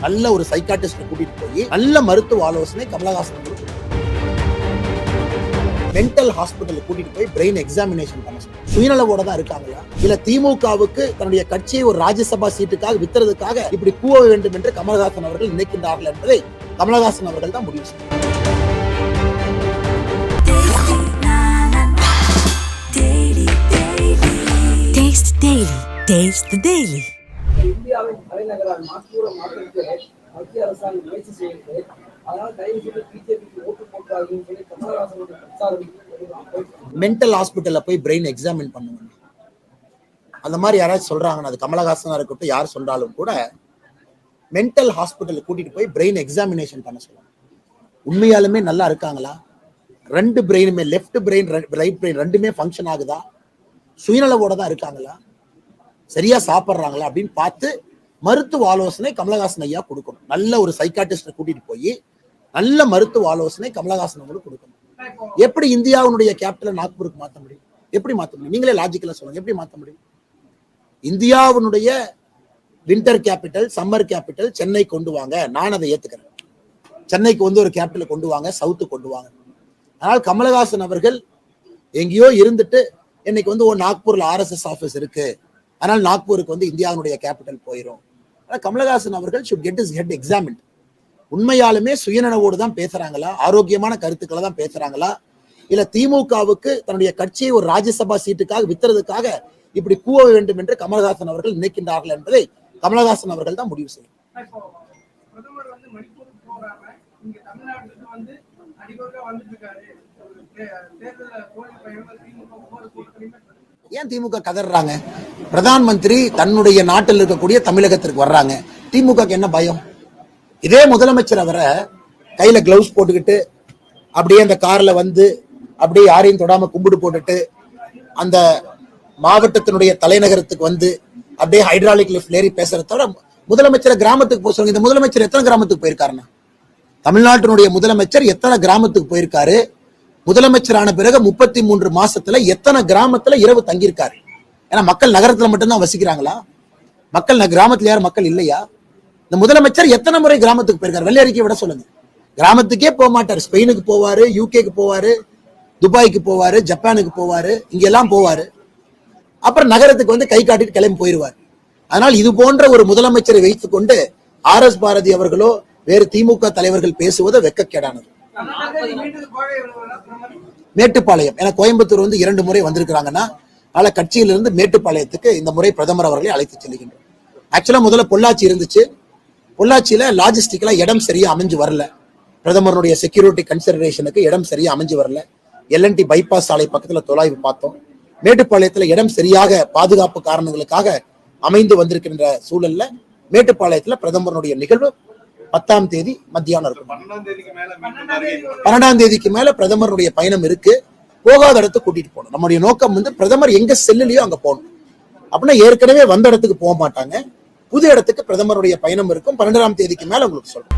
நல்ல ஒரு சைக்காட்டிஸ்ட் கூட்டிட்டு போய் நல்ல மருத்துவ ஆலோசனை கமலஹாசன் மென்டல் ஹாஸ்பிட்டல் கூட்டிட்டு போய் பிரெயின் எக்ஸாமினேஷன் பண்ண சொல்லுங்க சுயநலவோட தான் இருக்காங்களா இல்ல திமுகவுக்கு தன்னுடைய கட்சியை ஒரு ராஜ்யசபா சீட்டுக்காக வித்துறதுக்காக இப்படி கூவ வேண்டும் என்று கமலஹாசன் அவர்கள் நினைக்கின்றார்கள் என்பதை கமலஹாசன் அவர்கள் தான் முடிவு செய்யும் Taste the Daily. இந்தியாவின் தலைநகரால் நாக்பூர மாற்றத்திற்கு மத்திய அரசாங்கம் முயற்சி செய்கிறது அதனால் தயவு செய்து பிஜேபிக்கு ஓட்டு போட்டார்கள் சொல்லி கமலஹாசனுடைய பிரச்சாரம் மென்டல் ஹாஸ்பிட்டல்ல போய் பிரெயின் எக்ஸாமின் பண்ணுவாங்க அந்த மாதிரி யாராச்சும் சொல்றாங்கன்னா அது கமலஹாசனா இருக்கட்டும் யார் சொல்றாலும் கூட மென்டல் ஹாஸ்பிட்டல் கூட்டிட்டு போய் பிரெயின் எக்ஸாமினேஷன் பண்ண சொல்லுவாங்க உண்மையாலுமே நல்லா இருக்காங்களா? ரெண்டு பிரெயினுமே லெஃப்ட் பிரெயின் ரைட் பிரெயின் ரெண்டுமே ஃபங்க்ஷன் ஆகுதா? சுயநலவோட தான் இருக்காங்களா? சரியா சாப்பிட்றாங்களா அப்படின்னு பார்த்து மருத்துவ ஆலோசனை கமலஹாசன் ஐயா கொடுக்கணும். நல்ல ஒரு சைக்காட்டிஸ்டை கூட்டிட்டு போய் நல்ல மருத்துவ ஆலோசனை கமலஹாசன் அவங்களுக்கு கொடுக்கணும். எப்படி இந்தியாவுடைய கேபிட்டலை நாக்பூருக்கு மாற்ற முடியும்? எப்படி மாற்ற முடியும்? நீங்களே லாஜிக்கலா சொல்லுங்க. எப்படி மாற்ற முடியும்? இந்தியாவினுடைய winter capital summer capital Chennai கொண்டு வாங்க. நான் அதை ஏத்துக்கிறேன். சென்னைக்கு வந்து ஒரு கேபிட்டல் கொண்டு வாங்க. சவுத்து கொண்டு வாங்க. ஆனால் கமலஹாசன் அவர்கள் எங்கேயோ இருந்துட்டு இன்னைக்கு வந்து ஒரு நாக்பூர்ல ஆர்எஸ்எஸ் ஆஃபீஸ் இருக்கு. ஆனால் நாக்பூருக்கு வந்து இந்தியாவினுடைய கேபிட்டல் போயிடும் ஆனால் கமலஹாசன் அவர்கள் should get his head examined உண்மையாலுமே சுயநனவோடு தான் பேசுறாங்களா? ஆரோக்கியமான கருத்துக்களை தான் பேசுறாங்களா? இல்ல திமுகவுக்கு தன்னுடைய கட்சியை ஒரு ராஜ்யசபா சீட்டுக்காக வித்துறதுக்காக இப்படி கூவ வேண்டும் என்று கமலஹாசன் அவர்கள் நினைக்கின்றார்கள் என்பதை கமலஹாசன் அவர்கள் தான் முடிவு செய்யும் ஏன் திமுக கதறாங்க பிரதான் மந்திரி தன்னுடைய நாட்டில் இருக்கக்கூடிய தமிழகத்திற்கு வர்றாங்க. திமுகக்கு என்ன பயம்? இதே முதலமைச்சர் அவரை கையில கிளவுஸ் போட்டுக்கிட்டு அப்படியே அந்த கார்ல வந்து அப்படியே யாரையும் தொடாம கும்பிடு போட்டுட்டு அந்த மாவட்டத்தினுடைய தலைநகரத்துக்கு வந்து அப்படியே ஹைட்ராலிக் லிஃப்ட் ஏறி பேசுறத தவிர முதலமைச்சரை கிராமத்துக்கு போக சொல்லுங்க. இந்த முதலமைச்சர் எத்தனை கிராமத்துக்கு போயிருக்காருன்னா தமிழ்நாட்டினுடைய முதலமைச்சர் எத்தனை கிராமத்துக்கு போயிருக்காரு? முதலமைச்சரான பிறகு முப்பத்தி மூன்று மாசத்துல எத்தனை கிராமத்துல இரவு தங்கியிருக்காரு? ஏன்னா மக்கள் நகரத்துல மட்டும்தான் வசிக்கிறாங்களா? மக்கள் கிராமத்துல யார் மக்கள் இல்லையா? இந்த முதலமைச்சர் எத்தனை முறை கிராமத்துக்கு போயிருக்காரு? வெள்ளை அறிக்கை விட சொல்லுங்க. கிராமத்துக்கே போக மாட்டார். ஸ்பெயினுக்கு போவாரு யூகேக்கு போவாரு துபாய்க்கு போவாரு ஜப்பானுக்கு போவாரு இங்கெல்லாம் போவாரு. அப்புறம் நகரத்துக்கு வந்து கை காட்டிட்டு கிளம்பி போயிடுவார் அதனால் இது போன்ற ஒரு முதலமைச்சரை வைத்துக்கொண்டு ஆர் எஸ் பாரதி அவர்களோ வேறு திமுக தலைவர்கள் பேசுவது வெக்கக்கேடானது. மேட்டுப்பாளையம். ஏன்னா கோயம்புத்தூர் வந்து இரண்டு முறை வந்திருக்கிறாங்கன்னா அதனால கட்சியிலிருந்து மேட்டுப்பாளையத்துக்கு இந்த முறை பிரதமர் அவர்களை அழைத்து செல்கின்றோம். ஆக்சுவலா முதல்ல பொள்ளாச்சி இருந்துச்சு. பொள்ளாச்சியில லாஜிஸ்டிக்கலா இடம் சரியா அமைஞ்சு வரல. பிரதமருடைய செக்யூரிட்டி கன்சிடரேஷனுக்கு இடம் சரியா அமைஞ்சு வரல. எல்என்டி பைபாஸ் சாலை பக்கத்துல தொலைவு பார்த்தோம். மேட்டுப்பாளையத்துல இடம் சரியாக பாதுகாப்பு காரணங்களுக்காக அமைந்து வந்திருக்கின்ற சூழல்ல மேட்டுப்பாளையத்துல பிரதமருடைய நிகழ்வு பத்தாம் தேதி மத்தியானம் இருக்கும். பன்னெண்டாம் தேதிக்கு மேல பிரதமருடைய பயணம் இருக்கு. போகாத இடத்துக்கு கூட்டிட்டு போகணும். நம்முடைய நோக்கம் வந்து பிரதமர் எங்க செல்லுலையோ அங்க போகணும். அப்படின்னா ஏற்கனவே வந்த இடத்துக்கு போக மாட்டாங்க. புது இடத்துக்கு பிரதமருடைய பயணம் இருக்கும். பன்னெண்டாம் தேதிக்கு மேல உங்களுக்கு சொல்றேன்.